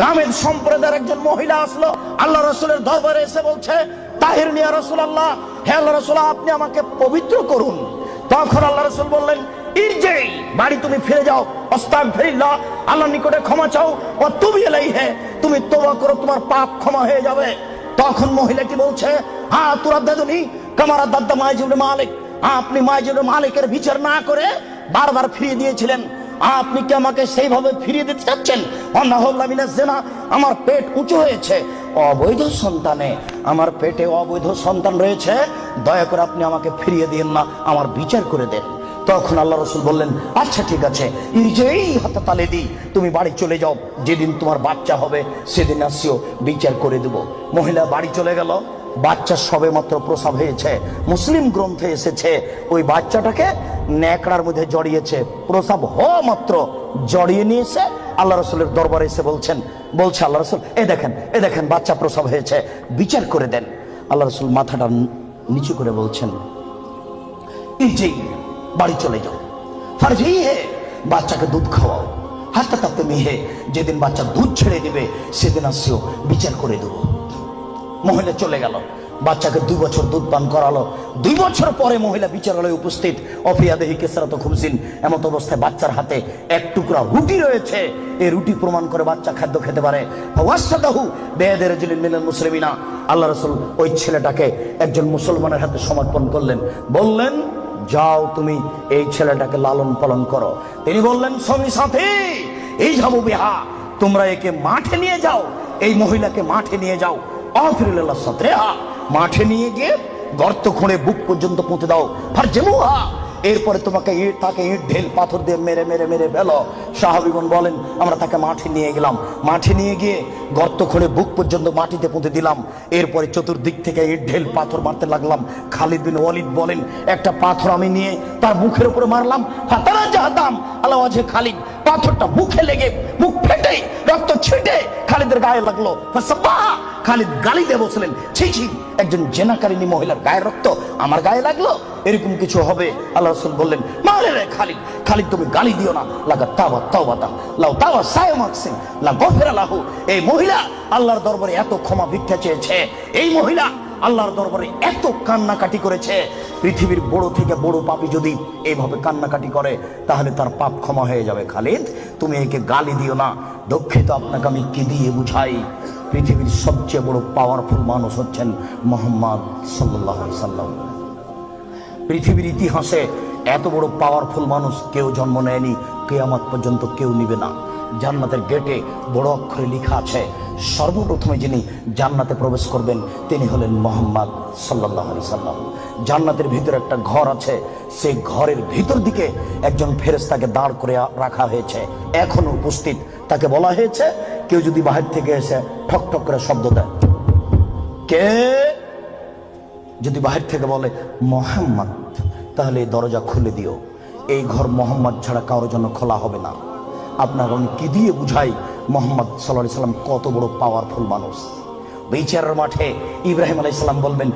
গামেদ সম্প্রদায়ের একজন মহিলা আসলো। আল্লাহ রসুলের দরবারে এসে বলছে, তাহির নিয়া রসুল আল্লাহ হে আল্লাহ রসুল, আপনি আমাকে পবিত্র করুন। তখন আল্লাহ রসুল বললেন ইরজেই বাড়ি তুমি ফিরে যাও। অস্তাক ফিরিল্লাহ আল্লাহ নিকটে ক্ষমা চাও। ও তুমি এলাই হে তুমি তোবা করো, তোমার পাপ ক্ষমা হয়ে যাবে। তখন মহিলাটি বলছে হ্যাঁ তোরা দাদুনি, কামারা দাদা মাইজুল মালিক। আপনি মাইজুল মালিকের বিচার না করে বারবার ফিরিয়ে দিয়েছিলেন। আপনি কি আমাকে সেইভাবে ফিরিয়ে দিতে চাচ্ছেন? অন্নাহল্লামিনা জেনা, আমার পেট উঁচু হয়েছে। অবৈধ সন্তানে, আমার পেটে অবৈধ সন্তান রয়েছে। দয়া করে আপনি আমাকে ফিরিয়ে দিন না, আমার বিচার করে দেন। তখন আল্লাহ রসুল বললেন আচ্ছা ঠিক আছে নিজেই হাতে তালে দিই, তুমি বাড়ি চলে যাও, যেদিন তোমার বাচ্চা হবে, সেদিন আসিও, বিচার করে দেব। মহিলা বাড়ি চলে গেল। বাচ্চা সবে মাত্র প্রসব হয়েছে। মুসলিম গ্রন্থে এসেছে, ওই বাচ্চাটাকে ন্যাকড়ার মধ্যে জড়িয়েছে। প্রসাব হওয়া মাত্র জড়িয়ে নিয়েছে। আল্লাহ রসুলের দরবারে এসে বলছেন, বলছে আল্লাহ রসুল, এ দেখেন এ দেখেন, বাচ্চা প্রসব হয়েছে, বিচার করে দেন। আল্লাহ রসুল মাথাটা নিচু করে বলছেন বাড়ি চলে যাও। হে, বাচ্চাকে দুধ খাওয়াও। হাতে তাতে মিহে যেদিন বাচ্চা দুধ ছেড়ে দিবে, সেদিন আসিও, বিচার করে দেবো। মহিলা চলে গেল। বাচ্চাকে দুই বছর দুধ পান করালো। দুই বছর পরে মহিলা বিচারালয়ে উপস্থিত। অফিয়া দেহি কেসরাত খুমসিন এমত অবস্থায় বাচ্চার হাতে এক টুকরা রুটি রয়েছে। এই রুটি প্রমাণ করে বাচ্চা খাদ্য খেতে পারে। মুসলিমিনা। আল্লাহ রসুল ওই ছেলেটাকে একজন মুসলমানের হাতে সমর্পণ করলেন। বললেন, যাও তুমি এই ছেলেটাকে লালন পালন করো। তিনি বললেন, স্বামী সাথী, এই যাব বিহা, তোমরা একে মাঠে নিয়ে যাও। এই মহিলাকে মাঠে নিয়ে যাও। মাঠে নিয়ে গিয়ে গর্ত খুঁড়ে বুক পর্যন্ত পুঁতে দাও। আর যেমুহা এরপরে তোমাকে ইট তাকে ইট ঢেল পাথর দিয়ে মেরে মেরে মেরে ফেলো। সাহাবিগণ বলেন, আমরা তাকে মাঠে নিয়ে গেলাম। মাঠে নিয়ে গিয়ে গর্ত খুঁড়ে বুক পর্যন্ত মাটিতে পুঁতে দিলাম। এরপরে চতুর্দিক থেকে ইট ঢেল পাথর মারতে লাগলাম। খালিদ বিন ওয়ালিদ বলেন, একটা পাথর আমি নিয়ে তার মুখের উপরে মারলাম। ফাতারা জাহাতাম আল্লাহ খালিদ পাথরটা মুখে লেগে মুখ ফেটে, রক্ত ছিটে খালিদের গায়ে লাগল! খালিদ গালি দিয়ে বসলেন। ছি ছি, একজন জেনাকারিনী মহিলার গায়ের রক্ত আমার গায়ে লাগল? এরকম কিছু হবে? আল্লাহ রসুল বললেন, মারে রে খালিদ খালিদ তুমি গালি দিও না। লাগা তাওয়া তা লাও তাওয়া সায় মাকসিন লা গফির এই মহিলা আল্লাহর দরবারে এত ক্ষমা ভিক্ষা চেয়েছে। এই মহিলা আল্লাহর দরবারে এত কান্নাকাটি করেছে, পৃথিবীর বড় থেকে বড় পাপী যদি এইভাবে কান্নাকাটি করে, তাহলে তার পাপ ক্ষমা হয়ে যাবে। খালিদ, তুমি একে গালি দিও না। দুঃখিত, আপনাকে আমি কি দিয়ে বুঝাই? পৃথিবীর সবচেয়ে বড় পাওয়ারফুল মানুষ হচ্ছেন মোহাম্মদ সাল্লাহ সাল্লাম। পৃথিবীর ইতিহাসে এত বড় পাওয়ারফুল মানুষ কেউ জন্ম নেয়নি, কেয়ামত পর্যন্ত কেউ নিবে না। জান্নাতের গেটে বড় অক্ষরে লেখা আছে, সর্বপ্রথমে যিনি জান্নাতে প্রবেশ করবেন, তিনি হলেন মোহাম্মদ সাল্লাহ আলি সাল্লাম। জান্নাতের ভিতরে একটা ঘর আছে, সেই ঘরের ভিতর দিকে একজন ফেরেস্তাকে দাঁড় করে রাখা হয়েছে। এখন উপস্থিত, তাকে বলা হয়েছে, কেউ যদি বাহির থেকে এসে ঠক ঠক করে শব্দ দেয়। কে? যদি বাহির থেকে বলে, মোহাম্মদ তাহলে এই দরজা খুলে দিও। এই ঘর মোহাম্মদ ছাড়া কারোর জন্য খোলা হবে না। আপনার আমি কি দিয়ে বুঝাই? মোহাম্মদ সাল্লাহ সাল্লাম কত বড় পাওয়ারফুল মানুষ। বিচারের মাঠে ইব্রাহিম আলাই সাল্লাম বলবেন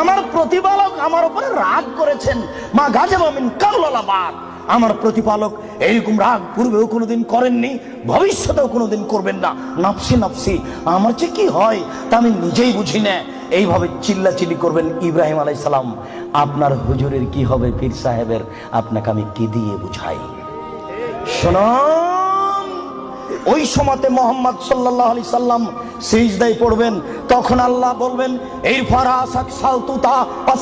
আমার প্রতিপালক আমার উপরে রাগ করেছেন। মা গাজেবা কাউলালাবাদ আমার প্রতিপালক এইরকম রাগ পূর্বেও কোনোদিন করেননি, ভবিষ্যতেও কোনোদিন করবেন না। নাফসি নাফসি, আমার যে কি হয় তা আমি নিজেই বুঝি না। এইভাবে চিল্লাচিল্লি করবেন ইব্রাহিম আলাই সালাম আপনার হুজুরের কি হবে পীর সাহেবের? আপনাকে আমি কি দিয়ে বুঝাই? শুনুন, ওই সময়তে মোহাম্মদ সাল্লাহ আলি সাল্লাম সিজদাই পড়বেন, তখন আল্লাহ বলবেন এই ফারাসাক সালতুতা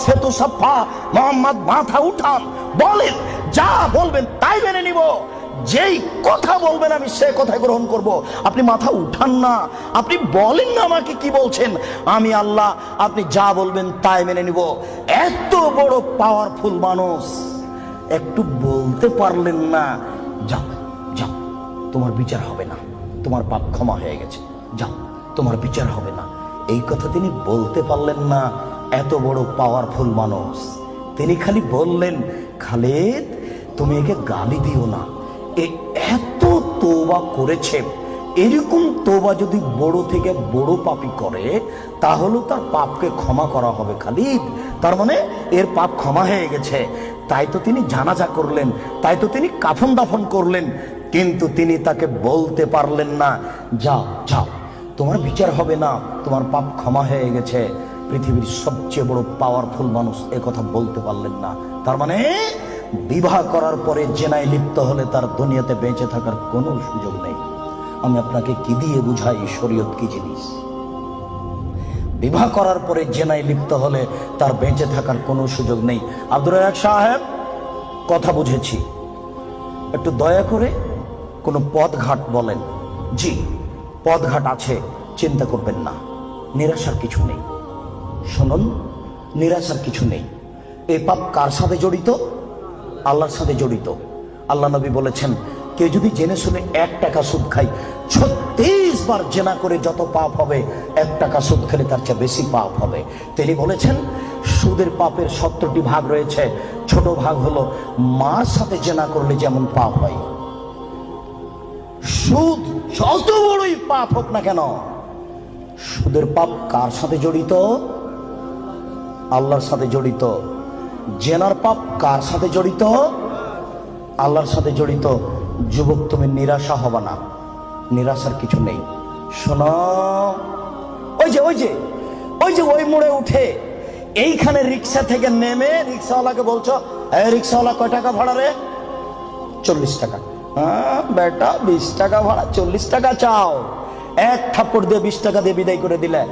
সেতু মোহাম্মদ মাথা উঠান, বলেন, যা বলবেন তাই মেনে নিব। যেই কথা বলবেন আমি সে কথা গ্রহণ করব। আপনি মাথা উঠান না। আপনি বলেন না আমাকে কি বলছেন। আমি আল্লাহ, আপনি যা বলবেন তাই মেনে নিব। এত বড় পাওয়ারফুল মানুষ। একটু বলতে পারলেন না। যাও যাও, তোমার বিচার হবে না। তোমার পাপ ক্ষমা হয়ে গেছে। যাও, তোমার বিচার হবে না। এই কথা তিনি বলতে পারলেন না। এত বড় পাওয়ারফুল মানুষ। তিনি খালি বললেন, খালেদ, তুমি একে গালি দিও না। এত তোবা করেছে, এরকম তোবা যদি বড় থেকে বড় পাপি করে তার পাপকে ক্ষমা করা হবে খালিদ। তার মানে এর পাপ ক্ষমা হয়ে গেছে। তাই তো তিনি জানাজা করলেন, তাই তো তিনি কাফন দাফন করলেন, কিন্তু তিনি তাকে বলতে পারলেন না, যাও যাও, তোমার বিচার হবে না, তোমার পাপ ক্ষমা হয়ে গেছে। পৃথিবীর সবচেয়ে বড় পাওয়ারফুল মানুষ কথা বলতে পারলেন না। তার মানে বিবাহ করার পরে জেনায় লিপ্ত হলে তার দুনিয়াতে বেঁচে থাকার কোনো সুযোগ নেই। আমি আপনাকে কি দিয়ে বুঝাই শরীয়ত কি জিনিস? বিবাহ করার পরে জেনায় লিপ্ত হলে তার বেঁচে থাকার কোনো সুযোগ নেই। আব্দুর রাজাক সাহেব, কথা বুঝেছি। একটু দয়া করে কোনো পথঘাট বলেন। জি, পথঘাট আছে, চিন্তা করবেন না। নিরাশার কিছু নেই। শুনুন, নিরাশার কিছু নেই। এই পাপ কার সাথে জড়িত? আল্লাহর সাথে জড়িত। আল্লাহ নবী বলেছেন, কেউ যদি জেনে শুনে এক টাকা সুদ খায়, ছত্রিশ বার জেনা করে যত পাপ হবে, এক টাকা সুদ খেলে তার চেয়ে বেশি পাপ হবে। তিনি বলেছেন, সুদের পাপের সত্তরটি ভাগ রয়েছে। ছোট ভাগ হলো মার সাথে জেনা করলে যেমন পাপ হয়। সুদ যত বড়ই পাপ হোক না কেন, সুদের পাপ কার সাথে জড়িত? আল্লাহর সাথে জড়িত। জেনার পাপ কার সাথে জড়িত? আল্লাহর সাথে জড়িত যুবক, তুমি নিরাশা হবে না। নিরাশার কিছু নেই। শোনো, ওই যে ওই যে ওই যে, ওই মোড়ে উঠে এইখানে রিক্সা থেকে নেমে রিক্সাওয়ালাকে বলছো, এই রিক্সাওয়ালা কয় টাকা ভাড়া রে? চল্লিশ টাকা। হ্যাঁ বেটা, বিশ টাকা ভাড়া, চল্লিশ টাকা চাও। এক থাপ্পড় দিয়ে বিশ টাকা দিয়ে বিদায় করে দিলে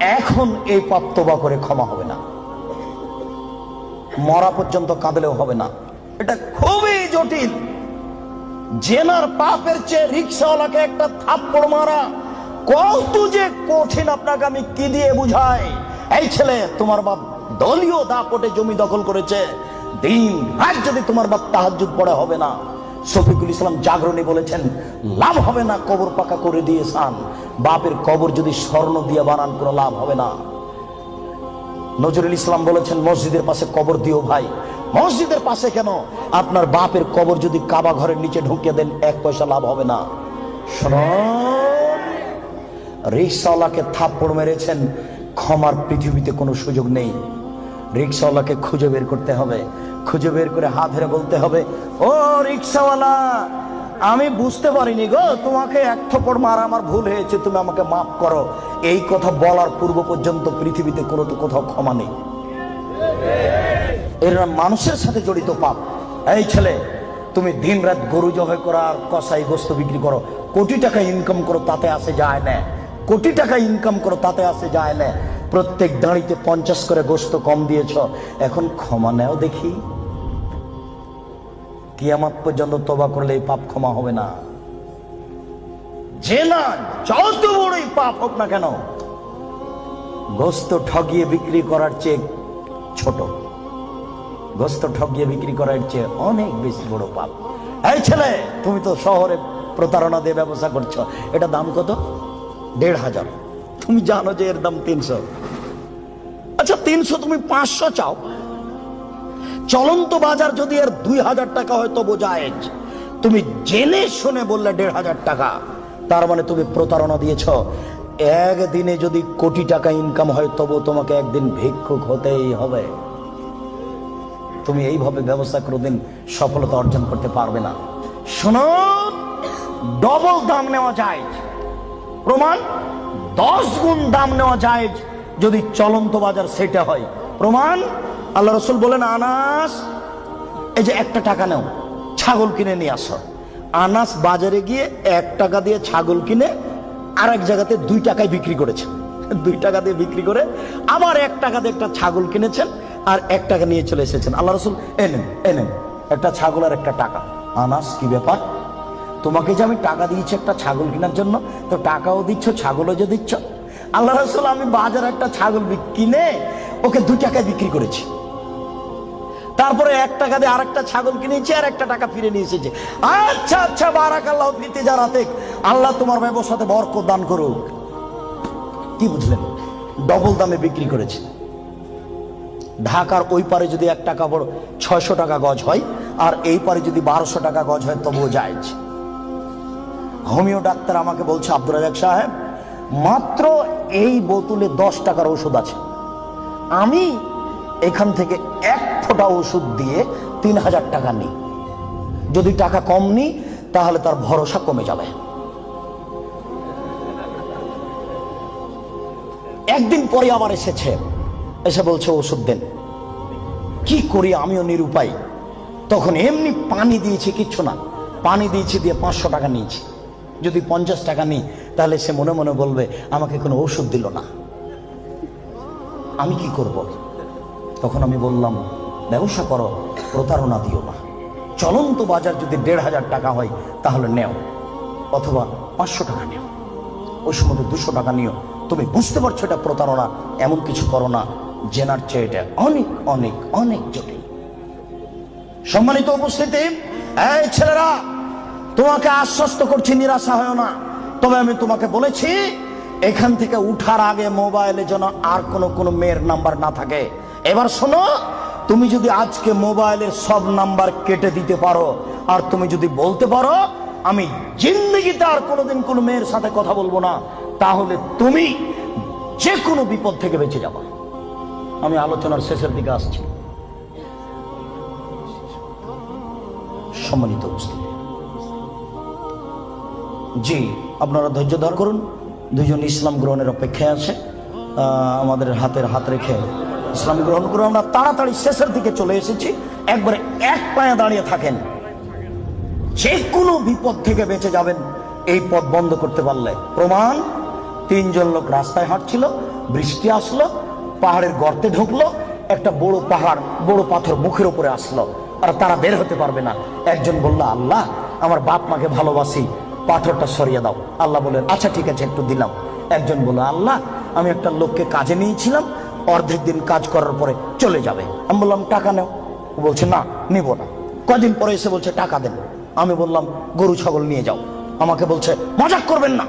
এখন এই পাপ তোবা করে ক্ষমা হবে না। মরা পর্যন্ত কাঁদলেও হবে না। এটা খুবই জটিল। জেনার পাপের চেয়ে রিক্সাওয়ালাকে একটা থাপ্পড় মারা কত যে কঠিন আপনাকে আমি কি দিয়ে বুঝাই? এই ছেলে, তোমার বাপ দলীয় দাপটে জমি দখল করেছে। দিন রাত যদি তোমার বাপ তাহাজুদ পড়ে হবে না, শফিকুল ইসলাম জাগরণী বলেছেন, লাভ হবে না, কবর পাকা করে দিয়ে সান বাপের কবর যদি স্বর্ণ দিয়ে বানান, কোনো লাভ হবে না। নজরুল ইসলাম বলেছেন, মসজিদের পাশে কবর দিও ভাই। মসজিদের পাশে কেন? আপনার বাপের কবর যদি কাবা ঘরের নিচে ঢুকিয়ে দেন, এক পয়সা লাভ হবে না। রিক্সাওয়ালাকে থাপ্পড় মেরেছেন, ক্ষমার পৃথিবীতে কোনো সুযোগ নেই। রিক্সাওয়ালাকে খুঁজে বের করতে হবে, খুঁজে বের করে হাত ধরে বলতে হবে, ও রিক্সাওয়ালা আমি বুঝতে পারিনি গো, তোমাকে এক থপ্পড় মারা আমার ভুল হয়েছে, তুমি আমাকে মাফ করো। এই কথা বলার পূর্ব পর্যন্ত পৃথিবীতে কোনো কোথাও ক্ষমা নেই। এরা মানুষের সাথে জড়িত পাপ। এই ছেলে, তুমি দিন রাত গরু জবাই করো কসাই গোস্ত বিক্রি করো। কোটি টাকা ইনকাম করো, তাতে আসে যায় না। কোটি টাকা ইনকাম করো, তাতে আসে যায় না। প্রত্যেক দাঁড়িতে পঞ্চাশ করে গোস্ত কম দিয়েছ, এখন ক্ষমা নেও দেখি। কিয়ামাত পর্যন্ত তবা করলে এই পাপ ক্ষমা হবে না। যে না, যত বড়ই পাপ হোক না কেন, গোস্ত ঠগিয়ে বিক্রি করার চেয়ে ছোট। গোস্ত ঠগিয়ে বিক্রি করার চেয়ে অনেক বেশি বড় পাপ। এই ছেলে, তুমি তো শহরে প্রতারণা দিয়ে ব্যবসা করছ। এটা দাম কত? দেড় হাজার। তুমি জানো যে এর দাম তিনশো। আচ্ছা তিনশো তুমি পাঁচশো চাও। চলন্ত বাজার যদি এর দুই হাজার টাকা হয় তবু জায়েজ তুমি জেনে শুনে বললে দেড় হাজার টাকা। তার মানে তুমি প্রতারণা দিয়েছ। একদিনে যদি কোটি টাকা ইনকাম হয় তবু তোমাকে একদিন ভিক্ষুক হতেই হবে। তুমি এইভাবে ব্যবসা কোনোদিন সফলতা অর্জন করতে পারবে না। শোনো ডবল দাম নেওয়া যায়। প্রমাণ, দশ গুণ দাম নেওয়া যায় যদি চলন্ত বাজার সেটা হয়। প্রমাণ আল্লাহ রসুল বলেন, আনাস, এই যে একটা টাকা নেও, ছাগল কিনে নিয়ে আসো। আনাস বাজারে গিয়ে এক টাকা দিয়ে ছাগল কিনে আর এক জায়গাতে দুই টাকায় বিক্রি করেছে। দুই টাকা দিয়ে বিক্রি করে আবার এক টাকা দিয়ে একটা ছাগল কিনেছেন আর এক টাকা নিয়ে চলে এসেছেন। আল্লাহ রসুল এনেন এনেন একটা ছাগল আর একটা টাকা। আনাস, কি ব্যাপার? তোমাকে যে আমি টাকা দিয়েছি একটা ছাগল কেনার জন্য, তো টাকাও দিচ্ছ, ছাগলও যে দিচ্ছ? আল্লাহ রসুল, আমি বাজার একটা ছাগল কিনে ওকে দু টাকায় বিক্রি করেছি। তারপরে এক টাকা দিয়ে আরেকটা ছাগল কিনেছি আর একটা টাকা ফিরে নিয়ে এসেছে। আচ্ছা আচ্ছা বারাক আল্লাহ ফিতে জানাতে আল্লাহ তোমার ব্যবসাতে বরকত দান করুক। কি বুঝলেন? ডবল দামে বিক্রি করেছে। ঢাকার ওই পারে যদি এক টাকা বড়, ছয়শো টাকা গজ হয়, আর এই পারে যদি বারোশো টাকা গজ হয়, তবুও যায় হোমিও ডাক্তার আমাকে বলছে আব্দুল রাজাক সাহেব, মাত্র এই বোতলে দশ টাকার ওষুধ আছে। আমি এখান থেকে এক ফোঁটা ওষুধ দিয়ে তিন হাজার টাকা নিই যদি টাকা কম নিই তাহলে তার ভরসা কমে যাবে। একদিন পরে আবার এসেছে, এসে বলছে, ওষুধ দেন। কি করি আমিও নিরুপায়? তখন এমনি পানি দিয়েছি, কিচ্ছু না। পানি দিয়েছি দিয়ে পাঁচশো টাকা নিয়েছি। যদি পঞ্চাশ টাকা নিই তাহলে সে মনে মনে বলবে, আমাকে কোনো ওষুধ দিল না। আমি কি করব? তখন আমি বললাম, ব্যবসা করো, প্রতারণা দিও না। চলন্ত বাজার যদি দেড় হাজার টাকা হয়, তাহলে নেও, অথবা পাঁচশো টাকা নেও। ওই সময় দুশো টাকা নিও। তুমি বুঝতে পারছ এটা প্রতারণা, এমন কিছু করো না, জেনার চেয়ে এটা অনেক অনেক অনেক জটিল। সম্মানিত উপস্থিতি, এই ছেলেরা, তোমাকে আশ্বস্ত করছি, নিরাশা হয় না। তবে আমি তোমাকে বলেছি, এখান থেকে উঠার আগে মোবাইলে যেন আর কোনো কোনো মেয়ের নাম্বার না থাকে। এবার শোনো, তুমি যদি আজকে মোবাইলের সব নাম্বার কেটে দিতে পারো, আর তুমি যদি বলতে পারো, আমি জিন্দগিতে আর কোনোদিন কোনো মেয়ের সাথে কথা বলব না, তাহলে তুমি যে কোনো বিপদ থেকে বেঁচে যাবা। আমি আলোচনার শেষের দিকে আসছি। সম্মানিত জি, আপনারা ধৈর্য ধর করুন। দুজন ইসলাম গ্রহণের অপেক্ষায় আছে। আমাদের হাতের হাত রেখে ইসলাম গ্রহণ করে আমরা তাড়াতাড়ি শেষের দিকে চলে এসেছি। একবারে এক পায়ে দাঁড়িয়ে থাকেন। যে কোনো বিপদ থেকে বেঁচে যাবেন, এই পথ বন্ধ করতে পারলে। প্রমাণ, তিনজন লোক রাস্তায় হাঁটছিল, বৃষ্টি আসলো, পাহাড়ের গর্তে ঢুকলো, একটা বড় পাহাড়, বড় পাথর মুখের উপরে আসলো। আর তারা বের হতে পারবে না। একজন বলল, আল্লাহ, আমার বাপ মাকে ভালোবাসি। পাথরটা সরিয়ে দাও। আল্লাহ বললেন আচ্ছা ঠিক আছে, একটু দিলাম। একজন বলল, আল্লাহ, আমি একটা লোককে কাজে নিয়েছিলাম। অর্ধেক দিন কাজ করার পরে চলে যাবে। আমি বললাম, টাকা নেও। বলছে, না, নিব না। কদিন পরে এসে বলছে, টাকা দেন। আমি বললাম, গরু, ছাগল নিয়ে যাও। আমাকে বলছে, মজাক করবেন না,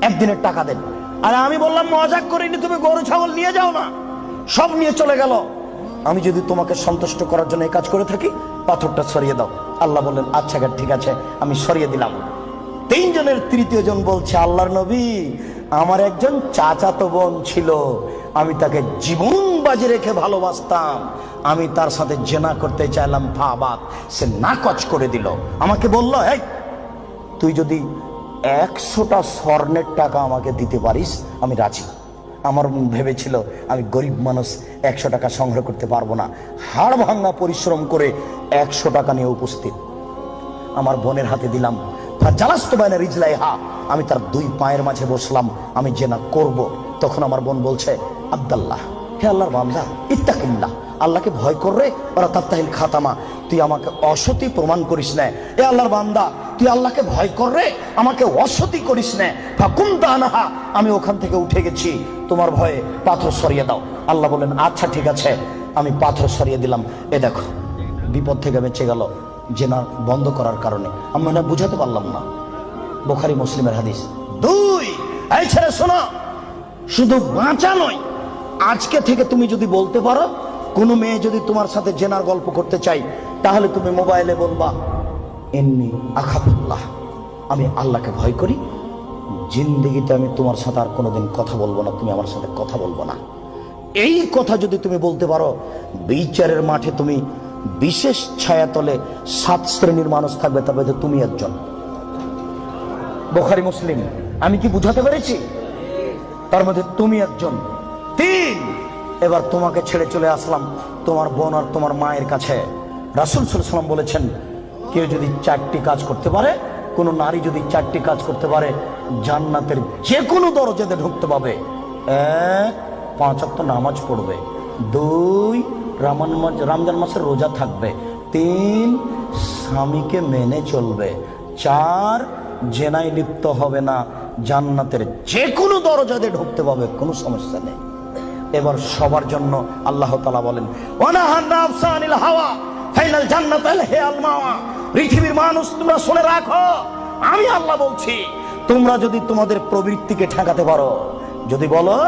একদিনের টাকা দেন। আর আমি বললাম, মজাক করিনি, তুমি গরু, ছাগল নিয়ে যাও না। সব নিয়ে চলে গেল। আমি যদি তোমাকে সন্তুষ্ট করার জন্য এই কাজ করে থাকি, পাথরটা সরিয়ে দাও। আল্লাহ বললেন আচ্ছা ঠিক আছে, আমি সরিয়ে দিলাম। তিনজনের তৃতীয় জন বলছে, আল্লাহর নবী, আমার একজন চাচাতো বোন ছিল। আমি তাকে জীবন বাজি রেখে ভালোবাসতাম। আমি তার সাথে জেনা করতে চাইলাম ফাবাদ সে নাকচ করে দিল। আমাকে বলল, এই, তুই যদি একশোটা স্বর্ণের টাকা আমাকে দিতে পারিস, আমি রাজি। আমার ভেবেছিল, আমি গরিব মানুষ, একশো টাকা সংগ্রহ করতে পারব না। হাড় ভাঙা পরিশ্রম করে একশো টাকা নিয়ে উপস্থিত। আমার বোনের হাতে দিলাম জালাস্ত বাইনা রিজলাই হা আমি তার দুই পায়ের মাঝে বসলাম, আমি যে না করব। তখন আমার বোন বলছে আব্দাল্লাহ, হে আল্লাহর বান্দা, ইত্তাকিল্লাহ, আল্লাহকে ভয় কররে ওরা তাত্তাহিল খাতামা, তুই আমাকে অসতি প্রমাণ করিস না। এ আল্লাহর বান্দা, তুই আল্লাহকে ভয় কররে আমাকে অসতি করিস না। ফাকুম আমি ওখান থেকে উঠে গেছি, তোমার ভয়ে পাথর সরিয়ে দাও। আল্লাহ বলেন আচ্ছা ঠিক আছে, আমি পাথর সরিয়ে দিলাম। এ দেখো, বিপদ থেকে বেঁচে গেল, জেনা বন্ধ করার কারণে। আমি মনে বুঝাতে পারলাম না। বোখারি মুসলিমের হাদিস, দুই, এই ছেলে শোনো, শুধু বাঁচা নয় আজকে থেকে তুমি যদি বলতে পারো, কোনো মেয়ে যদি তোমার সাথে জেনার গল্প করতে চাই তাহলে তুমি মোবাইলে বলবা, এমনি আখাফুল্লাহ, আমি আল্লাহকে ভয় করি। জিন্দিগিতে আমি তোমার সাথে আর কোনোদিন কথা বলব না, তুমি আমার সাথে কথা বলব না। এই কথা যদি তুমি বলতে পারো, বিচারের মাঠে তুমি বিশেষ ছায়াতলে সাত শ্রেণির মানুষ থাকবে মধ্যে তুমি একজন। বোখারি মুসলিম, আমি কি বুঝাতে পেরেছি? তার মধ্যে তুমি একজন। তিন এবার তোমাকে ছেড়ে চলে আসলাম তোমার বোন আর তোমার মায়ের কাছে। রাসুল সাল্লাম বলেছেন, কেউ যদি চারটি কাজ করতে পারে, কোনো নারী যদি চারটি কাজ করতে পারে, জান্নাতের যে কোনো দরজাতে ঢুকতে পাবে। এক, পাঁচ নামাজ পড়বে। দুই, রামান রমজান মাসের রোজা থাকবে। তিন, স্বামীকে মেনে চলবে। চার, জেনায় লিপ্ত হবে না। জান্নাতের যে কোনো দরজাতে ঢুকতে পাবে, কোনো সমস্যা নেই। এবার সবার জন্য আল্লাহ বলেন, "ওয়ানাহান হাওয়া ফাইনাল জান্নাতাল হে মাওয়া। পৃথিবীর মানুষ, তোমরা শুনে রাখো, আমি আল্লাহ বলছি, তোমরা যদি তোমাদের প্রবৃত্তিকে ঠেকাতে পারো, যদি বলো,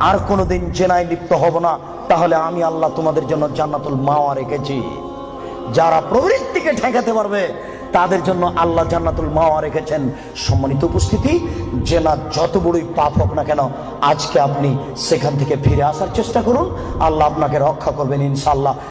আর কোনোদিন জেনায় লিপ্ত হব না, তাহলে আমি আল্লাহ তোমাদের জন্য জান্নাতুল মাওয়া রেখেছি। যারা প্রবৃত্তিকে ঠেকাতে পারবে তাদের জন্য আল্লাহ জান্নাতুল মাওয়া রেখেছেন সম্মানিত উপস্থিতি। জেনা যত বড়ই পাপ হোক না কেন, আজকে আপনি সেখান থেকে ফিরে আসার চেষ্টা করুন। আল্লাহ আপনাকে রক্ষা করবেন ইনশাল্লাহ